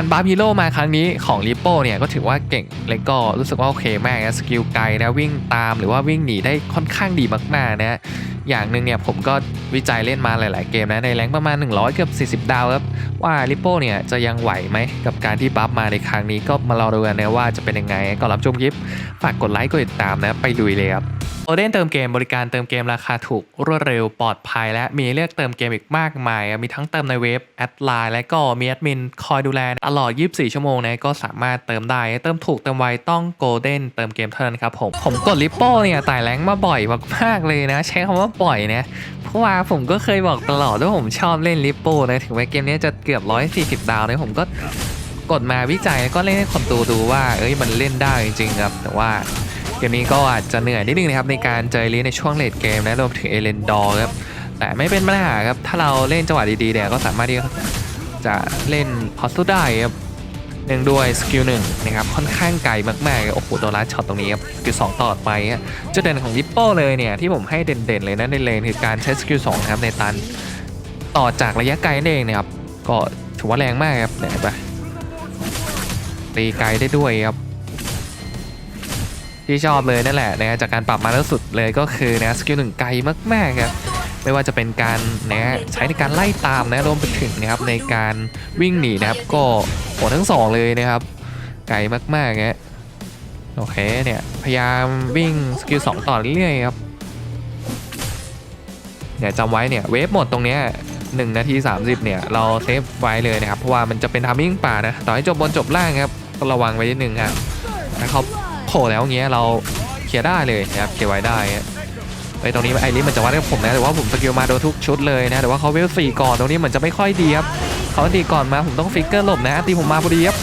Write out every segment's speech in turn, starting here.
การบาร์ฮีโร่มาครั้งนี้ของลิปโป้เนี่ยก็ถือว่าเก่งและก็รู้สึกว่าโอเคมากนะสกิลไกลนะวิ่งตามหรือว่าวิ่งหนีได้ค่อนข้างดีมากๆนะ อย่างหนึ่งเนี่ยผมก็วิจัยเล่นมาหลาย ๆ เกมนะในแรงประมาณ 100 เกือบ 40 ดาวครับ ว่าลิปโป้เนี่ยจะยังไหวไหมกับการที่บัฟมาในครั้งนี้ก็มารอดูกันนะว่าจะเป็นยังไงก่อนรับชมคลิปฝากกดไลค์กดติดตามนะไปลุยเลยครับโอเดนเติมเกมบริการเติมเกมราคาถูกรวดเร็วปลอดภัย และมีเลือกเติมเกมอีกมากมาย มีทั้งเติมในเว็บแอดไลน์และก็มีแอดมินคอยดูแลตลอด 24 ชั่วโมงนะก็สามารถเติมได้เติมถูกเติมไวต้องโกลเด้นเติมเกมเท่านั้นครับผมผมกดลิปโป้เนี่ยไต่แรงมาบ่อยมากๆเลยนะ ใช้คำว่าบ่อยนะ เพราะว่าผมก็เคยบอกตลอดว่าผมชอบเล่นลิปโป้นะถึงแม้เกมนี้จะเกือบ 140 ดาวนะผมก็กดมาวิจัยก็เล่นให้คนดูดูว่า เอ้ยมันเล่นได้จริงๆครับ แต่ว่าเกมนี้ก็อาจจะเหนื่อยนิดนึงนะครับในการเจอลีในช่วงเลดเกมนะรวมถึงเอเลนดอร์ครับแต่ไม่เป็นปัญหาครับถ้าเราเล่นจังหวะดีๆเนี่ยก็สามารถที่จะเล่นพอสตูได้ครับ เนื่องด้วยสกิลหนึ่งนะครับค่อนข้างไกลมากๆโอ้โหตัวลัดช็อตตรงนี้ครับสกิลสองต่อไปฮะจุดเด่นของยิปโป้เลยเนี่ยที่ผมให้เด่นๆเลยนะในเลนคือการใช้สกิลสองครับในตันต่อจากระยะไกลนั่นเองนะครับก็ถือว่าแรงมากครับเนี่ยเห็นปตีไกลได้ด้วยครับที่ชอบเลยนั่นแหละนะจากการปรับมาล่าสุดเลยก็คือนะสกิลหนึ่งไกลมากๆครับ ไม่ว่าจะเป็นการนะใช้ในการไล่ตามนะรวมไปถึงนะครับในการวิ่งหนีนะครับก็โหทั้งสองเลยนะครับ ไกลมากๆฮะโอเคเนี่ยพยายามวิ่งสกิลสองต่อเรื่อยๆครับเนี่ยจำไว้เนี่ยเวฟหมดตรงเนี้ยหนึ่งนาที 30 เนี่ย เราเซฟไว้เลยนะครับ เพราะว่ามันจะเป็นทามมิ่งป่านะ ต่อให้จบบนจบล่างครับก็ระวังไว้นิดนึงครับถ้าเขาโผล่แล้วเงี้ยเราเคลียร์ได้เลยนะครับเคลียร์ไว้ได้ ไอตรงนี้ไอริสมันจะวัดกับผมนะแต่ว่าผมสกิลมาโดนทุกชุดเลยนะแต่ว่าเขาเวลสี่ก่อนตรงนี้เหมือนจะไม่ค่อยดีครับเขาตีก่อนมาผมต้องฟิกเกอร์หลบนะตีผมมาพอดีครับ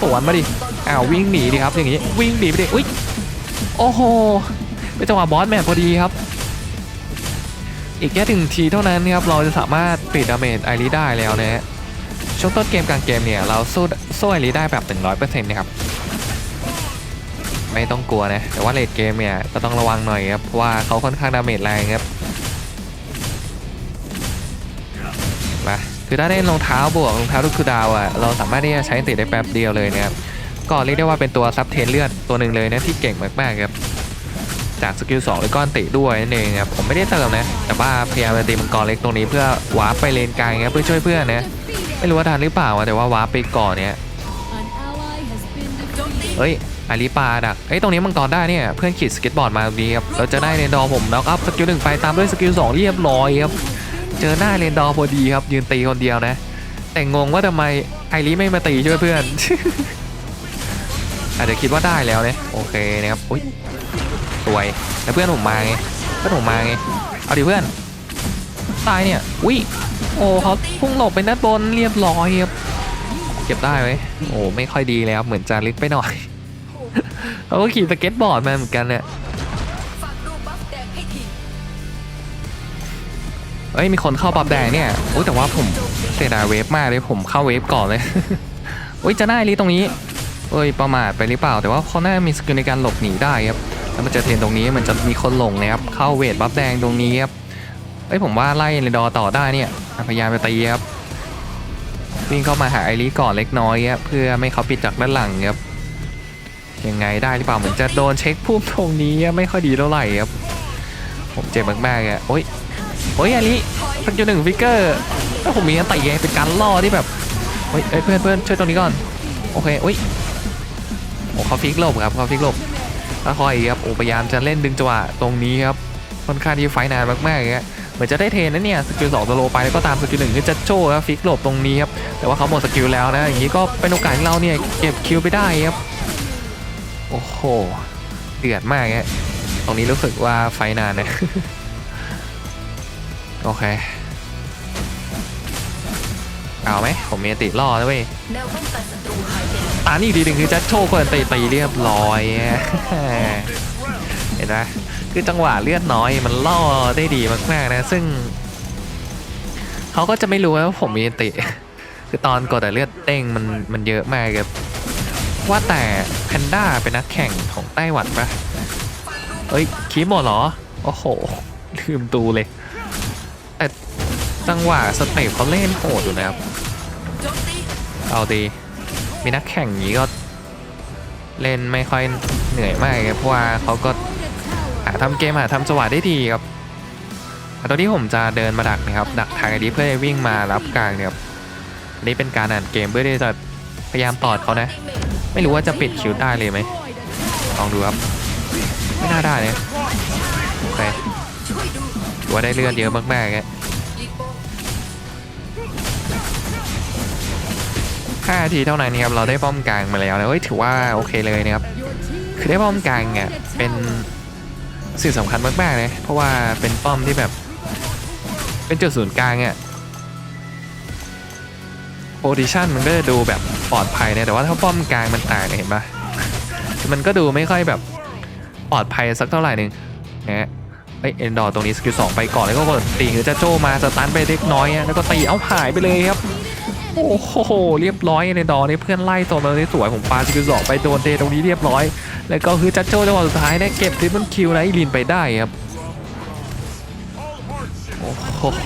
สวนมาดิอ้าววิ่งหนีดิครับอย่างงี้วิ่งหนีไปดิอุ้ยโอ้โหเป็นจังหวะบอสแมนพอดีครับ อีกแค่ถึงทีเท่านั้นครับเราจะสามารถปิดดาเมจไอริสได้แล้วนะฮะช่วงต้นเกมกลางเกมเนี่ยเราสู้สู้ไอริสได้แบบ100%นะครับ ไม่ต้องกลัวนะ แต่ว่าเลดเกมเนี่ยก็ต้องระวังหน่อยครับเพราะว่าเขาค่อนข้างดาเมจแรงครับมาคือถ้าได้รองเท้าบวกรองเท้าลูกคือดาวอะเราสามารถที่จะใช้ติดได้แป๊บเดียวเลยนะครับก็เรียกได้ว่าเป็นตัวซับเทนเลือดตัวหนึ่งเลยนะที่เก่งมากๆครับจากสกิล2แล้วก็อันติด้วยนั่นเองครับผมไม่ได้เติมนะ แต่ว่าพยายามจะตีมังกรเล็กตรงนี้เพื่อวาร์ปไปเลนกลางครับเพื่อช่วยเพื่อนนะไม่รู้ว่าทันหรือเปล่าแต่ว่าวาร์ปไปก่อนเนี่ยเฮ้ย อาลีปาดักเอ้ยตรงนี้มังกรได้เนี่ยเพื่อนขีดสเก็ตบอร์ดมาตรงนี้ครับเราจะได้เรนดอร์ผมแล้วอัพสกิลหนึ่งไปตามด้วยสกิลสองเรียบร้อยครับเจอหน้าเรนดอร์พอดีครับยืนตีคนเดียวนะ แต่งงว่าทำไมไอรีไม่มาตีช่วยเพื่อนอาจจะคิดว่าได้แล้วเนี่ยโอเคนะครับอุ้ยสวยแล้วเพื่อนผมมาไงเพื่อนผมมาไงเอาดิเพื่อนตายเนี่ยอุ้ยโอ้เขาพุ่งหลบไปด้านบนเรียบร้อยครับเก็บได้ไหมโอ้ไม่ค่อยดีแล้วเหมือนจะลึกไปหน่อย เขาก็ขี่สเก็ตบอร์ดมาเหมือนกันเนี่ยเอ้ยมีคนเข้าปับแดงเนี่ยโอ้แต่ว่าผมเสียดายเวฟมากเลยผมเข้าเวฟก่อนเลยโอ้ยจะได้ลีตรงนี้เอ้ยประมาทไปหรือเปล่า แต่ว่าเขาน่ามีสกิลในการหลบหนีได้ครับแล้วมันจะเทนตรงนี้มันจะมีคนหลงนะครับเข้าเวทบัฟแดงตรงนี้ครับเอ้ยผมว่าไล่เรนดอต่อได้เนี่ยพยายามไปตีครับวิ่งเข้ามาหาไอรีก่อนเล็กน้อยครับเพื่อไม่เขาปิดจากด้านหลังครับ ยังไงได้หรือเปล่าเหมือนจะโดนเช็คพุ่มตรงนี้ไม่ค่อยดีเท่าไหร่ครับผมเจ็บมากๆอะโอ้ยโอ้ยอาลิพันจุดหนึ่งฟิกเกอร์ถ้าผมมีอันติไงเป็นการล่อที่แบบเฮ้ยเอ้ยเพื่อนเพื่อนช่วยตรงนี้ก่อนโอเคโอ้ยโอ้เขาฟิกหลบครับเขาฟิกหลบแล้วคอยครับโอ้พยายามจะเล่นดึงจังหวะตรงนี้ครับค่อนข้างที่ไฟนานมากๆเลยเหมือนจะได้เทนนะเนี่ยสกิลสองตัวโลไปแล้วก็ตามสกิลหนึ่งจะโจ้ครับฟิกหลบตรงนี้ครับแต่ว่าเขาหมดสกิลแล้วนะอย่างนี้ก็เป็นโอกาสของเราเนี่ยเก็บคิวไปได้ครับ โอ้โหเดือดมากฮะตรงนี้รู้สึกว่าไฟนานนะโอเคเอาไหมผมมีติล่อแล้วเว้ยแนวป้องกันศัตรูหายไปแล้วตานี่ดีหนึ่งคือจะโชว์คนตีตีเรียบร้อย เห็นไหมคือจังหวะเลือดน้อยมันล่อได้ดีมากๆนะ ซึ่งเขาก็จะไม่รู้ว่าผมมีติ คือตอนกดแต่เลือดเต้งมันมันเยอะมากครับ ว่าแต่แพนด้าเป็นนักแข่งของไต้หวันปะเอ้ยคีโมดเหรอ โอ้โห ลืมดูเลย แต่จังหวะสเตปเขาเล่นโหดอยู่นะครับ เอาดี มีนักแข่งอย่างนี้ก็ เล่นไม่ค่อยเหนื่อยมากเพราะว่าเขาก็หาทำเกมหาทำจังหวะได้ดีครับตอนนี้ผมจะเดินมาดักนะครับ ดักทางไอดีเพื่อจะวิ่งมารับกลางเนี่ยครับอันนี่เป็นการอ่านเกมเพื่อที่จะพยายามตอดเขานะ ไม่รู้ว่าจะปิดคิวได้เลยไหมลองดูครับ ไม่น่าได้เนี่ยโอเคถือว่าได้เลือดเยอะมากๆครับลิโป้5นาทีเท่านั้นครับเราได้ป้อมกลางมาแล้วนะเฮ้ยถือว่าโอเคเลยนะครับคือได้ป้อมกลางเนี่ยเป็นสิ่งสำคัญมากๆเลยเพราะว่าเป็นป้อมที่แบบ เป็นจุดศูนย์กลางอะ โพซิชันมันก็จะดูแบบปลอดภัยนะแต่ว่าถ้าป้อมกลางมันต่างเนี่ยเห็นปะมันก็ดูไม่ค่อยแบบปลอดภัยสักเท่าไหร่นึงนะฮะไอเอ็นดอร์ตรงนี้สกิลสองไปก่อนแล้วก็กดตีคือจะโจมาสตันไปเล็กน้อยแล้วก็ตีเอาหายไปเลยครับโอ้โหเรียบร้อยในดอนี่เพื่อนไล่ตัวมาได้สวยผมปาสกิลสองไปโดนเดตรงนี้เรียบร้อย แล้วก็คือจัดโจ้จังหวะสุดท้ายเนี่ยเก็บทริปเปิลคิวไลท์ลินไปได้ครับโอ้โห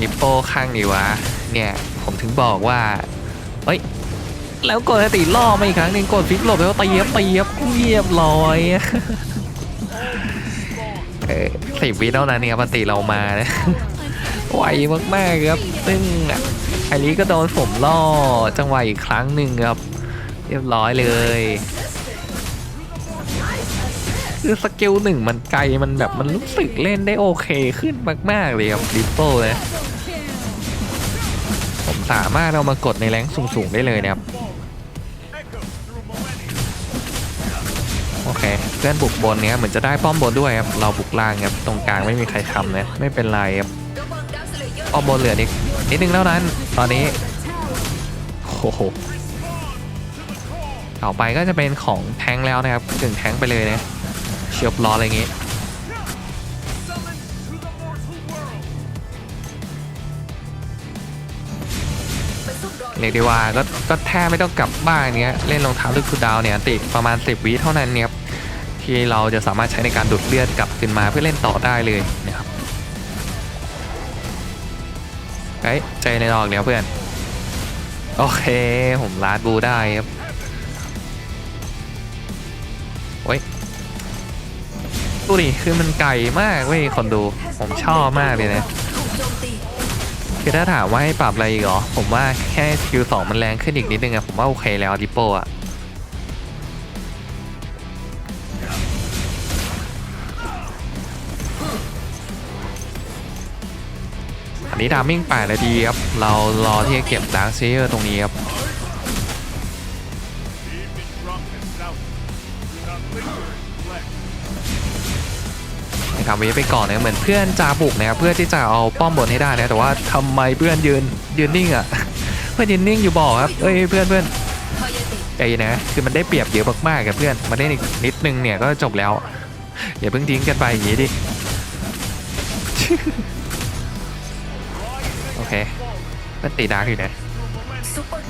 นิปโป้ข้างนี่วะ เนี่ย ผมถึงบอกว่า เฮ้ย แล้วกดสติล่อมาอีกครั้งหนึ่งกดฟิกหลบแล้วตีครับตีครับเรียบร้อยเออสิบวิเท่านั้นเนี่ยปกติเรามานะไวมากๆครับ ซึ่งอันนี้ก็โดนผมล่อจังหวะอีกครั้งหนึ่งครับ เรียบร้อยเลยคือสกิลหนึ่งมันไกลมันแบบมันรู้สึกเล่นได้โอเคขึ้นมาก ๆ เลยครับดิปโป้เลย ผมสามารถเอามากดในแรงสูงๆได้เลยนะครับโอเคเพื่อนบุกบนเนี้ยเหมือนจะได้ป้อมบนด้วยครับเราบุกล่างครับตรงกลางไม่มีใครทำนะไม่เป็นไรครับป้อมบนเหลือนิดนิดนึงเท่านั้น ตอนนี้โอ้โหต่อไปก็จะเป็นของแทงแล้วนะครับถึงแทงไปเลยนะเชียบล้ออะไรอย่างงี้ เรียกได้ว่าก็ก็แทบไม่ต้องกลับบ้านเนี้ยเล่นรองเท้าลูกคูดาวเนี่ยติดประมาณ 10วิเท่านั้นเนี่ยที่เราจะสามารถใช้ในการดูดเลือดกลับขึ้นมาเพื่อเล่นต่อได้เลยนะครับเฮ้ใจในดอกเนี้ยเพื่อน โอเคผมลาดบูได้ครับโอ้ยดูดิคือมันไกลมากเว้ยคนดูผมชอบมากเลยนะโจมตี คือถ้าถามว่าให้ปรับอะไรอีกเหรอ ผมว่าแค่สกิลสองมันแรงขึ้นอีกนิดนึงอะผมว่าโอเคแล้วดิโปอะอันนี้ดามิ่งแปดนาทีครับ เรารอที่จะเก็บดาร์คเซเยอร์ตรงนี้ครับ ทำเวฟไปก่อนนะเหมือนเพื่อนจะบุกนะครับเพื่อที่จะเอาป้อมบนให้ได้นะแต่ว่าทำไมเพื่อนยืนยืนนิ่งอะเพื่อนยืนนิ่งอยู่บ่อครับเอ้ยเพื่อนเพื่อนพอยาติใจนะคือมันได้เปรียบเยอะมากๆกับเพื่อนมาได้อีกนิดนึงเนี่ยก็จบแล้วอย่าเพิ่งทิ้งกันไปอย่างนี้ดิโอเคเพื่อนตีดาร์กอยู่นะ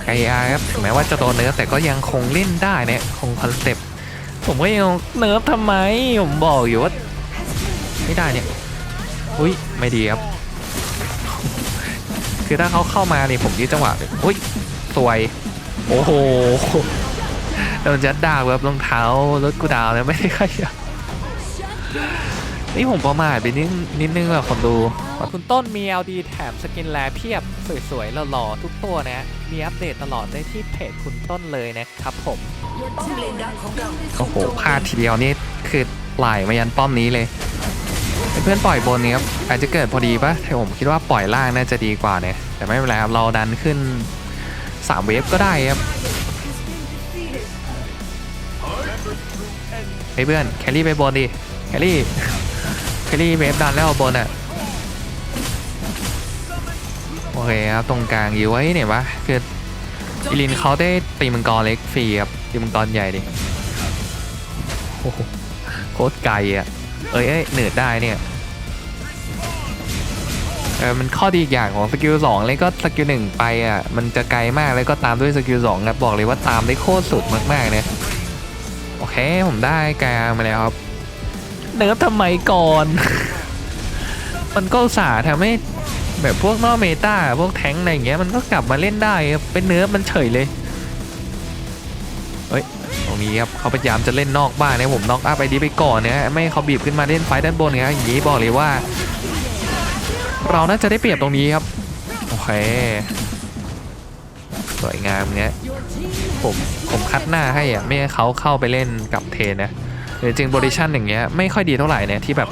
ไออาร์ครับถึงแม้ว่าจะโดนเนิร์ฟแต่ก็ยังคงเล่นได้เนี่ยคงคอนเซปต์ผมก็ยังเนิร์ฟทำไม ผมบอกอยู่ว่า ไม่ได้เนี่ย อุ้ยไม่ดีครับ คือถ้าเขาเข้ามาเนี่ยผมยืดจังหวะอุ้ยสวย โอ้โหโดนจัดดาวแบบรองเท้ารถกูดาวแล้วไม่ได้ขยับนี่ผมประมาทไปนิดนิดนึงอะคนดู คุณต้นมี LD แถมสกินแลเพียบ สวยๆหล่อๆทุกตัวนะ มีอัปเดตตลอดได้ที่เพจคุณต้นเลยนะครับผมป้อมเลนดักของเราโอ้โหพลาดทีเดียวนี่คือไหลมายันป้อมนี้เลย เพื่อนปล่อยบนนี้ครับอาจจะเกิดพอดีปะแต่ผมคิดว่าปล่อยล่างน่าจะดีกว่าเนี่ย แต่ไม่เป็นไรครับ เราดันขึ้น 3 เวฟก็ได้ครับเฮ้เพื่อนแคลรี่ไปบนดิ แคลรี่แคลรี่เวฟดันแล้วบนอะโอเคครับ ตรงกลางอยู่ไว้เนี่ยวะคืออีลินเขาได้ตีมังกรเล็กฟรีครับตีมังกรใหญ่ดิโอ้โหโคตรไกลอะ เอ้ยเอ้ยเนืดได้เนี่ยเออมันข้อดีอีกอย่างของสกิลสองเลยก็สกิลหนึ่งไปอะมันจะไกลมากแล้วก็ตามด้วยสกิลสองครับอกเลยว่าตามได้โคตรสุดมากๆเนี่ยโอเคผมได้กลางมาแล้วครับเนิร์ฟทำไมก่อน มันก็สาทำให้แบบพวกนอกเมตาพวกแทงอะไรอย่างเงี้ยมันก็กลับมาเล่นได้เป็นเนื้อมันเฉยเลย รงนี้ครับเขาพยายามจะเล่นนอกบ้านนะผมน็อกอัพไอดีไปก่อนนะไม่เขาบีบขึ้นมาเล่นไฟด้านบนนะอย่างนี้บอกเลยว่า เราน่าจะได้เปรียบตรงนี้ครับโอเคสวยงามเนี้ยผมผมคัดหน้าให้อะไม่ให้เขาเข้าไปเล่นกับเทนนะหรือจริงโพซิชันอย่างเงี้ยไม่ค่อยดีเท่าไหร่เนี่ยที่แบบ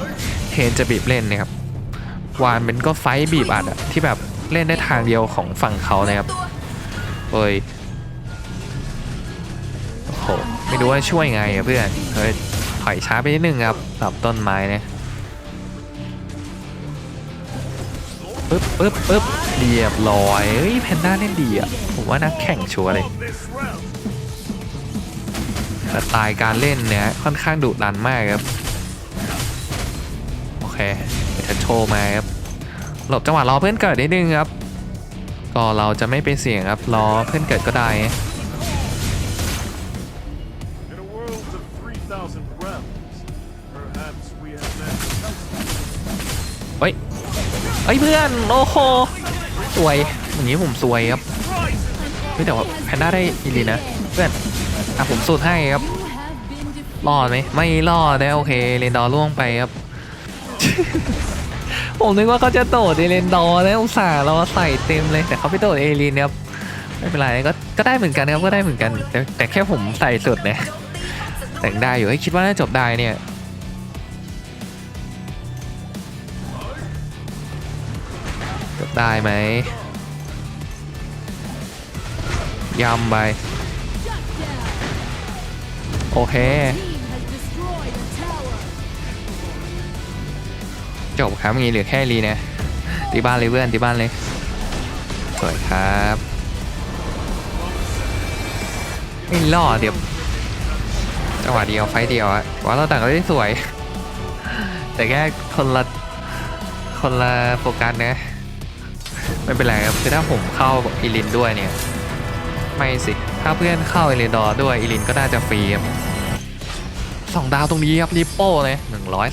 เทนจะบีบเล่นเนี่ยครับวานเป็นก็ไฟบีบอัดอะที่แบบเล่นได้ทางเดียวของฝั่งเขานะครับเฮ้ยโอ้โห ไม่รู้ว่าช่วยไงอะเพื่อนเฮ้ยถอยช้าไปนิดนึงครับตับต้นไม้เนี่ยปึ๊บปึ๊บปึ๊บเรียบร้อยเฮ้ยแพนด้าเล่นดีอะผมว่านักแข่งชัวร์เลยสไตล์การเล่นเนี่ยค่อนข้างดุดันมากครับ โอเคเดี๋ยวจะโชว์มาครับหลบจังหวะรอเพื่อนเกิดนิดนึงครับ ก็เราจะไม่ไปเสี่ยงครับรอเพื่อนเกิดก็ได้ of 3,000 realms, perhaps we have met เฮ้ยเฮ้ยเพื่อนโอ้โหสวยอย่างนี้ผมสวยครับเฮ้ยแต่ว่าแพนด้าได้อีลีนะเพื่อนอะผมสูตรให้ครับ รอดไหมไม่รอดนะโอเคเรนดอร์ล่วงไปครับ ผมนึกว่าเขาจะโดดเอเลนดอร์นะอุตส่าห์เราใส่เต็มเลยแต่เขาไปโดดเอลินครับไม่เป็นไรก็ก็ได้เหมือนกันครับก็ได้เหมือนกัน แต่แต่แค่ผมใส่สุดเนี่ย แต่งได้อยู่ให้คิดว่าน่าจบได้เนี่ยจบได้ไหมยำไป โอเค จบครับงี้เหลือแค่รีนะตีบ้านเลยเพื่อนตีบ้านเลยสวยครับไม่รอดเดี๋ยว จังหวะเดียวไฟเดียวอะว่าเราต่างกันได้สวย แต่แค่คนละคนละโฟกัสนะไม่เป็นไรครับคือถ้าผมเข้าอีลินด้วยเนี่ย ไม่สิ ถ้าเพื่อนเข้าเอเลดอร์ด้วยอีลินก็น่าจะฟรีครับสองดาวตรงนี้ครับริปโป้เลย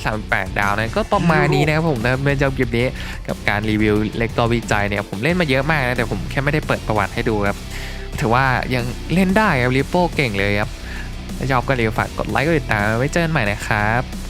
138ดาวนะก็ประมาณนี้นะครับผมนะเป็นเจ้าเกมนี้กับการรีวิวเล็กตัววิจัยเนี่ยผมเล่นมาเยอะมากนะแต่ผมแค่ไม่ได้เปิดประวัติให้ดูครับถือว่ายังเล่นได้ครับริปโป้เก่งเลยครับ ถ้าชอบก็เร็วฝากกดไลค์กดติดตามไว้เจอกันใหม่นะครับ